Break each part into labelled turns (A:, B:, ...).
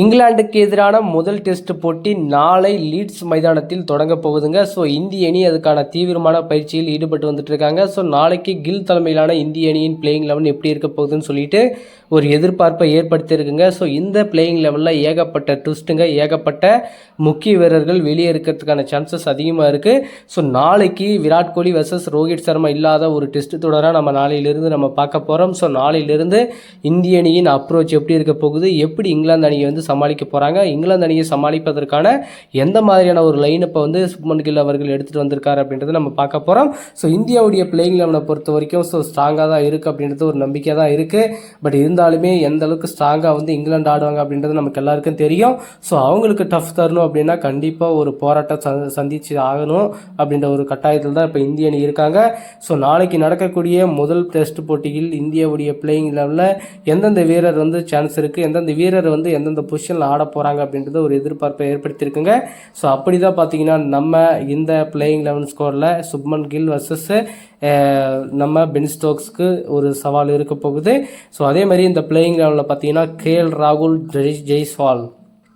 A: இங்கிலாந்துக்கு எதிரான முதல் டெஸ்ட் போட்டி நாளை லீட்ஸ் மைதானத்தில் தொடங்க போகுதுங்க. ஸோ இந்திய அணி அதுக்கான தீவிரமான பயிற்சியில் ஈடுபட்டு வந்துட்டு இருக்காங்க. ஸோ நாளைக்கு கில் தலைமையிலான இந்திய அணியின் பிளேயிங் லெவன் எப்படி இருக்க போகுதுன்னு சொல்லிட்டு ஒரு எதிர்பார்ப்பை ஏற்படுத்தியிருக்குங்க. ஸோ இந்த பிளேயிங் லெவலில் ஏகப்பட்ட ட்விஸ்ட்டுங்க ஏகப்பட்ட முக்கிய வீரர்கள் வெளியே இருக்கிறதுக்கான சான்சஸ் அதிகமாக இருக்குது ஸோ நாளைக்கு விராட் கோலி வர்சஸ் ரோஹித் சர்மா இல்லாத ஒரு டெஸ்ட் தொடராக நம்ம நாளையிலிருந்து நம்ம பார்க்க போகிறோம் ஸோ நாளையிலிருந்து இந்திய அணியின் அப்ரோச் எப்படி இருக்க போகுது? எப்படி இங்கிலாந்து அணியை வந்து சமாளிக்க போகிறாங்க இங்கிலாந்து அணியை சமாளிப்பதற்கான எந்த மாதிரியான ஒரு லைனப்பை வந்து சுப்மன் கில் அவர்கள் எடுத்துகிட்டு வந்திருக்காரு அப்படின்றத நம்ம பார்க்க போகிறோம் ஸோ இந்தியாவுடைய பிளேயிங் லெவனை பொறுத்த வரைக்கும் ஸோ ஸ்ட்ராங்காக தான் இருக்குது அப்படின்றது ஒரு நம்பிக்கை தான் இருக்குது பட் இருந்தாலுமே எந்த அளவுக்கு ஸ்ட்ராங்காக வந்து இங்கிலாந்து ஆடுவாங்க அப்படின்றது நமக்கு எல்லாருக்கும் தெரியும். ஸோ அவங்களுக்கு டஃப் தரணும் அப்படின்னா கண்டிப்பாக ஒரு போராட்டம் ச சந்திச்சு ஆகணும் அப்படின்ற ஒரு கட்டாயத்தில் தான் இப்போ இந்திய அணி இருக்காங்க. ஸோ நாளைக்கு நடக்கக்கூடிய முதல் டெஸ்ட் போட்டியில் இந்தியாவுடைய பிளேயிங் லெவலில் எந்தெந்த வீரர் வந்து சான்ஸ் இருக்குது எந்தெந்த வீரர் வந்து எந்தெந்த பொசிஷனில் ஆட போகிறாங்க அப்படின்றது ஒரு எதிர்பார்ப்பை ஏற்படுத்தியிருக்குங்க. ஸோ அப்படி தான் பார்த்தீங்கன்னா நம்ம இந்த பிளேயிங் லெவன் ஸ்கோரில் சுப்மன் கில் வர்சஸ் நம்ம பென் ஸ்டோக்ஸ்க்கு ஒரு சவால் இருக்க போகுது ஸோ அதே மாதிரி இந்த பிளேயிங் லெவலில் பார்த்தீங்கன்னா கேஎல் ராகுல் ஜெய் ஜெய்ஸ்வால்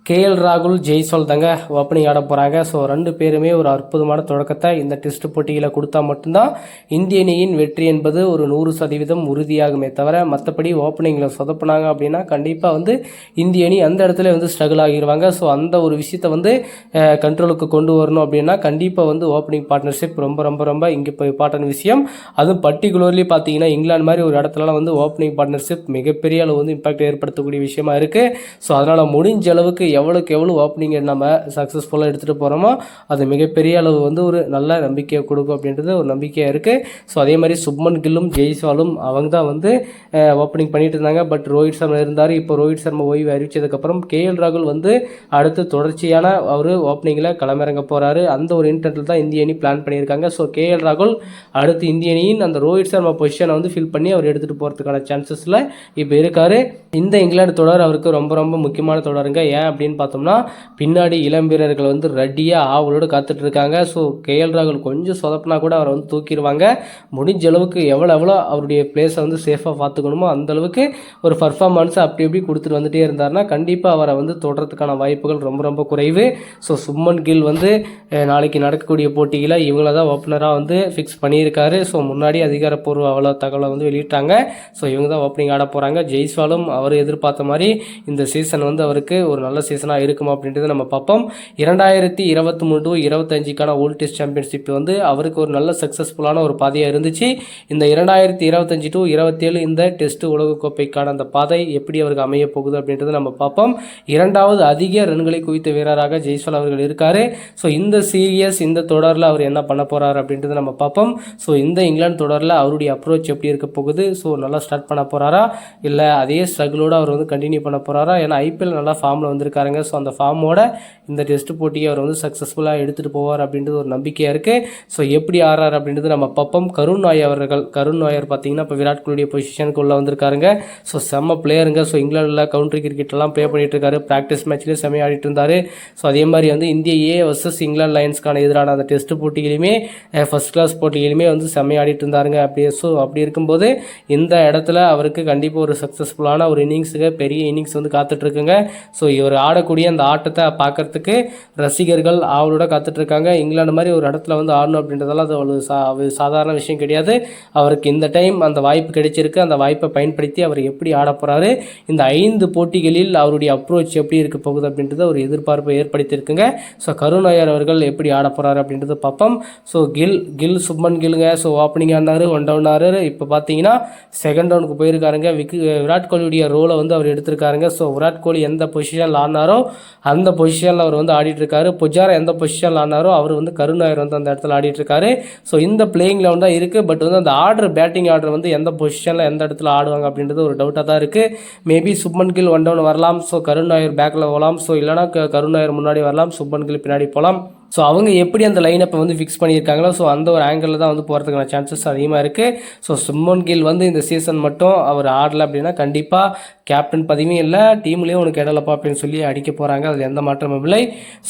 A: கேஎல் ராகுல் ஜெய்சோல் தாங்க ஓப்பனிங் ஆட போகிறாங்க ஸோ ரெண்டு பேருமே ஒரு அற்புதமான தொடக்கத்தை இந்த டெஸ்ட் போட்டியில் கொடுத்தா மட்டும்தான் இந்திய அணியின் வெற்றி என்பது ஒரு நூறு சதவீதம் உறுதியாகுமே தவிர மற்றபடி ஓப்பனிங்கில் சொதப்பினாங்க அப்படின்னா கண்டிப்பாக வந்து இந்திய அணி அந்த இடத்துல வந்து ஸ்ட்ரகிள் ஆகிடுவாங்க ஸோ அந்த ஒரு விஷயத்தை வந்து கண்ட்ரோலுக்கு கொண்டு வரணும் அப்படின்னா கண்டிப்பாக வந்து ஓப்பனிங் பார்ட்னர்ஷிப் ரொம்ப ரொம்ப ரொம்ப இங்கே இப்போ இம்பார்ட்டன்ட் விஷயம். அதுவும் பர்டிகுலர்லி பார்த்தீங்கன்னா இங்கிலாந்து மாதிரி ஒரு இடத்துலலாம் வந்து ஓப்பனிங் பார்ட்னர்ஷிப் மிகப்பெரிய அளவு வந்து இம்பாக்ட் ஏற்படுத்தக்கூடிய விஷயமா இருக்குது ஸோ அதனால் முடிஞ்ச அளவுக்கு எவ்வளோக்கு எவ்வளோ ஓப்பனிங்கை நம்ம சக்ஸஸ்ஃபுல்லாக எடுத்துகிட்டு போகிறோமோ அது மிகப்பெரிய அளவு வந்து ஒரு நல்ல நம்பிக்கையை கொடுக்கும் அப்படின்றது ஒரு நம்பிக்கையாக இருக்குது ஸோ அதே மாதிரி சுப்மன் கில்லும் ஜெய்ஸ்வாலும் அவங்க தான் வந்து ஓப்பனிங் பண்ணிட்டு இருந்தாங்க. பட் ரோஹித் சர்மா இருந்தார். இப்போ ரோஹித் சர்மா ஓய்வு அறிவிச்சதுக்கப்புறம் கேஎல் ராகுல் வந்து அடுத்து தொடர்ச்சியான அவர் ஓப்பனிங்கில் களமிறங்க போகிறாரு அந்த ஒரு இன்டென்ட்டில் தான் இந்திய அணி பிளான் பண்ணியிருக்காங்க. ஸோ கேஎல் ராகுல் அடுத்து இந்திய அணியின் அந்த ரோஹித் சர்மா பொசிஷனை வந்து ஃபில் பண்ணி அவர் எடுத்துகிட்டு போகிறதுக்கான சான்சஸில் இப்போ இருக்கார். இந்த இங்கிலாந்து தொடர் அவருக்கு ரொம்ப ரொம்ப முக்கியமான தொடருங்க. ஏன் அப்படின்னு பார்த்தோம்னா பின்னாடி இளம் வீரர்கள் வந்து ரெடியாக ஆவலோடு காத்துட்டு இருக்காங்க. ஸோ கேஎல் ராகுல் கொஞ்சம் சொதப்பினா கூட அவரை வந்து தூக்கிடுவாங்க முடிஞ்ச அளவுக்கு எவ்வளோ எவ்வளோ அவருடைய பிளேஸை வந்து சேஃபாக பார்த்துக்கணுமோ அந்த அளவுக்கு ஒரு பர்ஃபார்மன்ஸை அப்படி இப்படி கொடுத்துட்டு வந்துட்டே இருந்தாருன்னா கண்டிப்பாக அவரை வந்து தொடர்றதுக்கான வாய்ப்புகள் ரொம்ப ரொம்ப குறைவு. ஸோ சும்மன் கில் வந்து நாளைக்கு நடக்கக்கூடிய போட்டியில் இவங்கள தான் ஓப்பனராக வந்து ஃபிக்ஸ் பண்ணியிருக்காரு. ஸோ முன்னாடி அதிகாரப்பூர்வ அவ்வளோ தகவலை வந்து வெளியிட்டாங்க. ஸோ இவங்க தான் ஓப்பனிங் ஆட போகிறாங்க ஜெய்ஸ்வாலும் அவர் எதிர்பார்த்த மாதிரி இந்த சீசன் வந்து அவருக்கு ஒரு நல்ல சீசனாக இருக்குமா அப்படின்றத நம்ம பார்ப்போம். இரண்டாயிரத்தி இருபத்தி மூணு டு இருபத்தஞ்சிக்கான ஓல்ட் டெஸ்ட் சாம்பியன்ஷிப் வந்து அவருக்கு ஒரு நல்ல சக்ஸஸ்ஃபுல்லான ஒரு பாதையாக இருந்துச்சு. இந்த இரண்டாயிரத்தி இருபத்தஞ்சி டு இருபத்தேழு இந்த டெஸ்ட் உலகக்கோப்பைக்கான அந்த பாதை எப்படி அவருக்கு அமைய போகுது அப்படின்றத நம்ம பார்ப்போம். இரண்டாவது அதிக ரன்களை குவித்த வீரராக ஜெய்ஸ்வால் அவர்கள் இருக்கார். ஸோ இந்த சீரியஸ் இந்த தொடரில் அவர் என்ன பண்ண போகிறார் அப்படின்றத நம்ம பார்ப்போம். ஸோ இந்த இங்கிலாந்து தொடரில் அவருடைய அப்ரோச் எப்படி இருக்க போகுது? ஸோ நல்லா ஸ்டார்ட் பண்ண போகிறாரா இல்லை அதே ஸ்ட்ரகிளோட அவர் வந்து கண்டினியூ பண்ண போகிறாரா ஏன்னா ஐபிஎல் நல்லா ஃபார்மில் வந்திருக்காருங்க ஸோ அந்த ஃபார்மோட இந்த டெஸ்ட் போட்டியை அவர் வந்து சக்ஸஸ்ஃபுல்லாக எடுத்துகிட்டு போவார் அப்படின்றது ஒரு நம்பிக்கையாக இருக்குது ஸோ எப்படி ஆறார் அப்படின்றது நம்ம பப்பம் கருண் நாயர் அவர்கள் கருண் நாயர் பார்த்தீங்கன்னா இப்போ விராட் கோலியுடைய பொசிஷனுக்கு உள்ளே வந்திருக்காருங்க. ஸோ செம்ம பிளேயருங்க ஸோ இங்கிலாந்தில் கவுண்ட்ரி கிரிக்கெட்லாம் ப்ளே பண்ணிட்டு இருக்காரு. ப்ராக்டிஸ் மேட்ச்லேயும் செம்மையாக ஆடிட்டு இருந்தார். ஸோ அதே மாதிரி வந்து இந்திய ஏ வர்சஸ் இங்கிலாந்து லைன்ஸ்க்கான எதிரான அந்த டெஸ்ட் போட்டியிலுமே ஃபர்ஸ்ட் கிளாஸ் போட்டியிலுமே வந்து செம்மையாக ஆடிட்டு இருந்தாருங்க. அப்படியே ஸோ அப்படி இருக்கும்போது இந்த இடத்துல அவருக்கு கண்டிப்பாக ஒரு சக்ஸஸ்ஃபுல்லான ஒரு இன்னிங்ஸுக்கு பெரிய இன்னிங்ஸ் வந்து காத்துட்ருக்குங்க ஸோ இவர் ஆடக்கூடிய அந்த ஆட்டத்தை பார்க்கறதுக்கு ரசிகர்கள் ஆவலோட கற்றுட்ருக்காங்க இங்கிலாந்து மாதிரி ஒரு இடத்துல வந்து ஆடணும் அப்படின்றதெல்லாம் அது அவ்வளோ சா அது சாதாரண விஷயம் கிடையாது. அவருக்கு இந்த டைம் அந்த வாய்ப்பு கிடைச்சிருக்கு. அந்த வாய்ப்பை பயன்படுத்தி அவர் எப்படி ஆட போகிறாரு இந்த ஐந்து போட்டிகளில் அவருடைய அப்ரோச் எப்படி இருக்க போகுது அப்படின்றத ஒரு எதிர்பார்ப்பை ஏற்படுத்தியிருக்குங்க. ஸோ கருணாயர் அவர்கள் எப்படி ஆட போகிறாரு அப்படின்றத பார்ப்போம். ஸோ கில் கில் சுப்மன் கில்லுங்க. ஸோ ஓப்பனிங் ஆனார் ஒன் டவுன் ஆனார் இப்போ பார்த்தீங்கன்னா செகண்ட் டவுனுக்கு போயிருக்காருங்க. விக்கு விராட் கோலியுடைய ரோலை வந்து அவர் எடுத்திருக்காருங்க. ஸோ விராட் கோலி எந்த பொசிஷனில் ஆடினாரோ அந்த பொசிஷனில் அவர் வந்து ஆடிட்டுருக்காரு. புஜாரா எந்த பொசிஷனில் ஆனாரோ அவர் வந்து கருணாயர் வந்து அந்த இடத்துல ஆடிட்டுருக்காரு. ஸோ இந்த பிளேயிங் லெவன் தான் இருக்குது பட் வந்து அந்த ஆர்டர் பேட்டிங் ஆர்டர் வந்து எந்த பொசிஷனில் எந்த இடத்துல ஆடுவாங்க அப்படின்றது ஒரு டவுட்டாக தான் இருக்குது maybe Shubman Gill one down வரலாம். ஸோ கருண் நாயர் பேக்கில் போகலாம். ஸோ இல்லைனா கருண் நாயர் முன்னாடி வரலாம். சுப்மன் கில் பின்னாடி போகலாம். ஸோ அவங்க எப்படி அந்த லைனப்பை வந்து ஃபிக்ஸ் பண்ணியிருக்காங்களோ ஸோ அந்த ஒரு ஆங்கிளில் தான் வந்து போகிறதுக்கான சான்சஸ் அதிகமாக இருக்குது ஸோ சும்மன் கில் வந்து இந்த சீசன் மட்டும் அவர் ஆடலை அப்படின்னா கண்டிப்பாக கேப்டன் பதவியும் இல்லை டீம்லேயும் உனக்கு இடலப்பா அப்படின்னு சொல்லி அடிக்க போகிறாங்க அதில் எந்த மாற்றமும் இல்லை.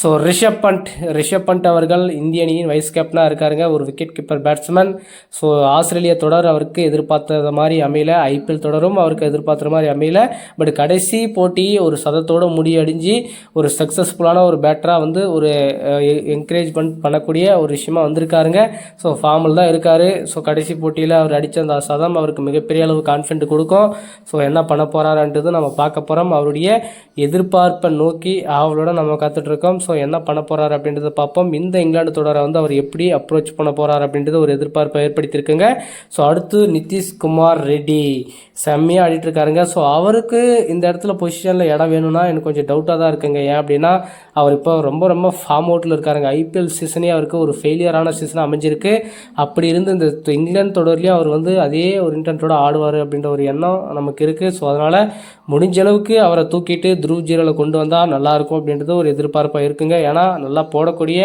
A: ஸோ ரிஷப் பண்ட் ரிஷப் பண்ட் அவர்கள் இந்திய அணியின் வைஸ் கேப்டனாக இருக்காருங்க. ஒரு விக்கெட் கீப்பர் பேட்ஸ்மேன் ஸோ ஆஸ்திரேலிய தொடர் அவருக்கு எதிர்பார்த்தது மாதிரி அமையல. ஐபிஎல் தொடரும் அவருக்கு எதிர்பார்த்த மாதிரி அமையல. பட் கடைசி போட்டி ஒரு சதத்தோடு முடியடிஞ்சு ஒரு சக்ஸஸ்ஃபுல்லான ஒரு பேட்டராக வந்து ஒரு என்கரேஜ்மெண்ட் பண்ணக்கூடிய ஒரு விஷயமா வந்திருக்காருங்க. ஸோ ஃபார்மில் தான் இருக்கார். ஸோ கடைசி போட்டியில் அவர் அடித்த அந்த சதம் அவருக்கு மிகப்பெரிய அளவு கான்ஃபிடென்ட் கொடுக்கும். ஸோ என்ன பண்ண போகிறாருன்றது நம்ம பார்க்க போகிறோம் அவருடைய எதிர்பார்ப்பை நோக்கி அவளோட நம்ம காத்துட்ருக்கோம் ஸோ என்ன பண்ண போகிறார் அப்படின்றத பார்ப்போம். இந்த இங்கிலாந்து தொடரை வந்து அவர் எப்படி அப்ரோச் பண்ண போகிறார் அப்படின்றது ஒரு எதிர்பார்ப்பை ஏற்படுத்தியிருக்குங்க. ஸோ அடுத்து நிதிஷ்குமார் ரெட்டி. செம்மையாக ஆடிட்டுருக்காருங்க. ஸோ அவருக்கு இந்த இடத்துல பொசிஷனில் இடம் வேணும்னா எனக்கு கொஞ்சம் டவுட்டாக தான் இருக்குங்க. ஏன் அப்படின்னா அவர் இப்போ ரொம்ப ரொம்ப ஃபார்ம் அவுட்டில் இருக்காருங்க ஐபிஎல் சீசனே அவருக்கு ஒரு ஃபெயிலியரான சீசனாக அமைஞ்சிருக்கு. அப்படி இருந்து இந்த இங்கிலாந்து தொடர்லேயும் அவர் வந்து அதே ஒரு இன்டென்ட்டோட ஆடுவார் அப்படின்ற ஒரு எண்ணம் நமக்கு இருக்குது ஸோ அதனால் முடிஞ்ச அளவுக்கு அவரை தூக்கிட்டு துருவ் ஜீரோவில் கொண்டு வந்தால் நல்லாயிருக்கும் அப்படின்றது ஒரு எதிர்பார்ப்பாக இருக்குங்க. ஏன்னா நல்லா போடக்கூடிய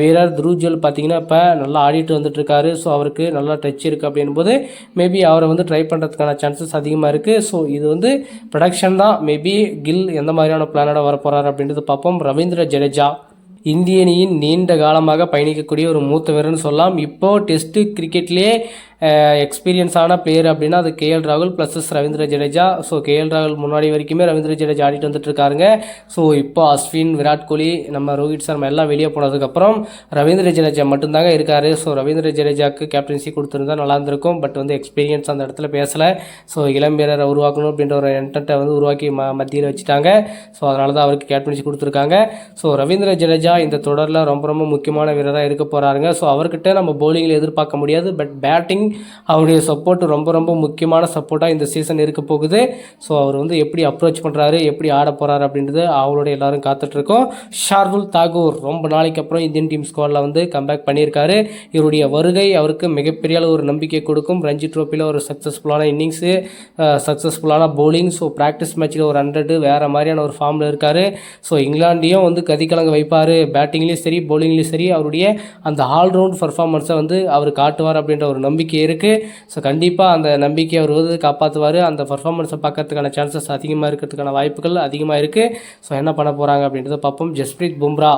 A: வீரர் துருஜல் பார்த்தீங்கன்னா இப்போ நல்லா ஆடிட்டு வந்துட்டுருக்காரு ஸோ அவருக்கு நல்லா டச் இருக்குது அப்படின்போது மேபி அவரை வந்து ட்ரை பண்ணுறதுக்கான சான்சஸ் அதிகமாக இருக்குது ஸோ இது வந்து ப்ரொடக்ஷன் தான். மேபி கில் எந்த மாதிரியான பிளானோட வர போகிறார் அப்படின்றது பார்ப்போம். ரவீந்திர ஜடேஜா. இந்திய அணியின் நீண்ட காலமாக பயணிக்கக்கூடிய ஒரு மூத்த வீரர்னு சொல்லலாம் இப்போது டெஸ்ட்டு கிரிக்கெட்லேயே எக்ஸ்பீரியன்ஸான பிளேயர் அப்படின்னா அது கேஎல் ராகுல் plus Ravindra Jadeja. So K L ராகுல் முன்னாடி வரைக்குமே ரவீந்திர ஜடேஜா ஆடிட்டு வந்துட்டு இருக்காருங்க. ஸோ இப்போ அஸ்வின் விராட் கோலி நம்ம ரோஹித் சர்மா எல்லாம் வெளியே போனதுக்கப்புறம் ரவீந்திர ஜடேஜா மட்டும்தாங்க இருக்கார். ஸோ ரவீந்திர ஜடேஜாவுக்கு கேப்டன்சி கொடுத்துருந்தா நல்லா இருந்திருக்கும். பட் வந்து எக்ஸ்பீரியன்ஸ் அந்த இடத்துல பேசலை. ஸோ இளம் வீரரை உருவாக்கணும் அப்படின்ற ஒரு என்டர்ட்டை வந்து உருவாக்கி ம மத்தியில் வச்சுட்டாங்க. ஸோ அதனால தான் அவருக்கு கேப்டன்சி கொடுத்துருக்காங்க. ஸோ ரவீந்திர ஜடேஜா இந்த தொடரில் ரொம்ப ரொம்ப முக்கியமான வீரராக இருக்க போகிறாருங்க ஸோ அவர்கிட்ட நம்ம பவுலிங்கில் எதிர்பார்க்க முடியாது. பட் பேட்டிங் அவருடைய சப்போர்ட் ரொம்ப ரொம்ப முக்கியமான சப்போர்ட்டாக இந்த சீசன் இருக்க போகுது. ஸோ அவர் வந்து எப்படி அப்ரோச் பண்ணுறாரு எப்படி ஆட போகிறாரு அப்படின்றது அவரோட எல்லாரும் காத்துட்ருக்கோம் ஷார்துல் தாகூர் ரொம்ப நாளைக்கு அப்புறம் இந்தியன் டீம் ஸ்குவாடில் வந்து கம்பேக் பண்ணியிருக்காரு. இவருடைய வருகை அவருக்கு மிகப்பெரிய அளவு ஒரு நம்பிக்கை கொடுக்கும். ரஞ்சி ட்ரோஃபியில் ஒரு சக்ஸஸ்ஃபுல்லான இன்னிங்ஸு சக்ஸஸ்ஃபுல்லான பவுலிங் ஸோ ப்ராக்டிஸ் மேட்ச்சில் ஒரு ஹண்ட்ரடு வேறு மாதிரியான ஒரு ஃபார்மில் இருக்கார். ஸோ இங்கிலாண்டையும் வந்து கதிக்கலங்க வைப்பார். பேட்டிங்லேயும் சரி பவுலிங்லேயும் சரி. அவருடைய அந்த ஆல்ரவுண்ட் பர்ஃபார்மன்ஸை வந்து அவர் காட்டுவார் அப்படின்ற ஒரு நம்பிக்கை இருக்குது ஸோ கண்டிப்பாக அந்த நம்பிக்கை அவர் வந்து காப்பாற்றுவார் அந்த பர்ஃபார்மன்ஸை பார்க்கறதுக்கான சான்சஸ் அதிகமாக இருக்கிறதுக்கான வாய்ப்புகள் அதிகமாக இருக்குது ஸோ என்ன பண்ண போகிறாங்க அப்படின்றத பார்ப்போம். ஜஸ்பிரீத் பும்ரா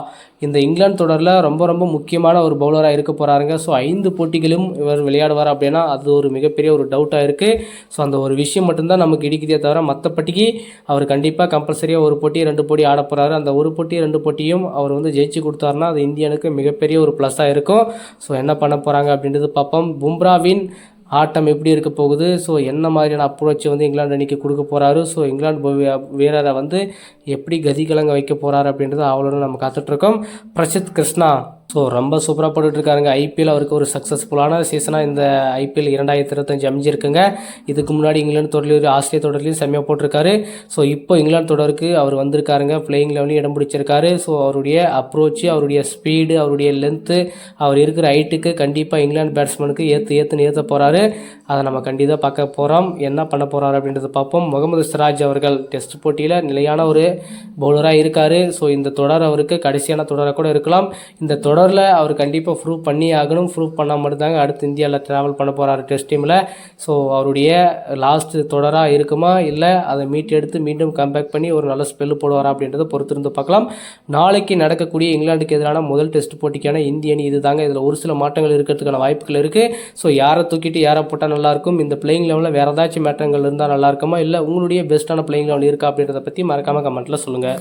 A: இந்த இங்கிலாந்து தொடரில் ரொம்ப ரொம்ப முக்கியமான ஒரு பவுலராக இருக்க போகிறாருங்க ஸோ ஐந்து போட்டிகளும் இவர் விளையாடுவார் அப்படின்னா அது ஒரு மிகப்பெரிய ஒரு டவுட்டாக இருக்குது ஸோ அந்த ஒரு விஷயம் மட்டும்தான் நமக்கு இடிக்குதே தவிர மற்றபடிக்கு அவர் கண்டிப்பாக கம்பல்சரியாக ஒரு போட்டி ரெண்டு போட்டி ஆட போகிறாரு அந்த ஒரு போட்டி ரெண்டு போட்டியும் அவர் வந்து ஜெயிச்சு கொடுத்தாருன்னா அது இந்தியனுக்கு மிகப்பெரிய ஒரு ப்ளஸ்ஸாக இருக்கும். ஸோ என்ன பண்ண போகிறாங்க அப்படின்றது பார்ப்போம். பும்ராவின் ஆட்டம் எப்படி இருக்க போகுது? ஸோ என்ன மாதிரியான அப்ரோச்சை வந்து இங்கிலாந்து அணிக்கு கொடுக்க போகிறாரு ஸோ இங்கிலாந்து வீரரை வந்து எப்படி கதிகலங்க வைக்க போகிறாரு அப்படின்றத அவளோட நம்ம காத்துட்ருக்கோம் பிரசித் கிருஷ்ணா ஸோ ரொம்ப சூப்பராக போட்டுட்ருக்காருங்க. ஐபிஎல் அவருக்கு ஒரு சக்ஸஸ்ஃபுல்லான சீசனாக இந்த ஐபிஎல் இரண்டாயிரத்தி இருபத்தஞ்சு அமைஞ்சிருக்குங்க. இதுக்கு முன்னாடி இங்கிலாந்து தொடர்லையும் ஆஸ்திரேலிய தொடர்லையும் செம்மையாக போட்டிருக்காரு. ஸோ இப்போ இங்கிலாந்து தொடருக்கு அவர் வந்திருக்காருங்க. பிளேயிங் லெவலையும் இடம் பிடிச்சிருக்காரு. ஸோ அவருடைய அப்ரோச்சு அவருடைய ஸ்பீடு அவருடைய லென்த்து அவர் இருக்கிற ஹைட்டுக்கு கண்டிப்பாக இங்கிலாந்து பேட்ஸ்மேனுக்கு ஏற்று ஏற்றுன்னு ஏற்ற போகிறாரு அதை நம்ம கண்டிப்பாக பார்க்க போகிறோம் என்ன பண்ண போகிறாரு அப்படின்றத பார்ப்போம். முகமது சிராஜ் அவர்கள் டெஸ்ட் போட்டியில் நிலையான ஒரு பவுலராக இருக்கார். ஸோ இந்த தொடர் அவருக்கு கடைசியான தொடராக கூட இருக்கலாம். இந்த தொடர் தொடரில் அவர் கண்டிப்பாக ப்ரூவ் பண்ணி ஆகணும். ப்ரூவ் பண்ணால் மட்டும்தாங்க அடுத்து இந்தியாவில் ட்ராவல் பண்ண போகிறார் டெஸ்ட் டீமில் ஸோ அவருடைய லாஸ்ட் தொடராக இருக்குமா? இல்லை அதை மீட் எடுத்து மீண்டும் கம்பேக் பண்ணி ஒரு நல்ல ஸ்பெல்லு போடுவாரா அப்படின்றத பொறுத்திருந்து பார்க்கலாம். நாளைக்கு நடக்கக்கூடிய இங்கிலாந்துக்கு எதிரான முதல் டெஸ்ட் போட்டிக்கான இந்திய அணி இது தாங்க இதில் ஒரு சில மாற்றங்கள் இருக்கிறதுக்கான வாய்ப்புகள் இருக்குது ஸோ யாரை தூக்கிட்டு யாரை போட்டால் நல்லாயிருக்கும் இந்த பிளேயிங் லெவலில் வேறு ஏதாச்சும் மாற்றங்கள் இருந்தால் நல்லா இருக்குமா? இல்லை உங்களுடைய பெஸ்ட்டான பிளேயிங் லெவல் இருக்கா அப்படின்றத பற்றி மறக்காமல் கமெண்ட்டில் சொல்லுங்கள்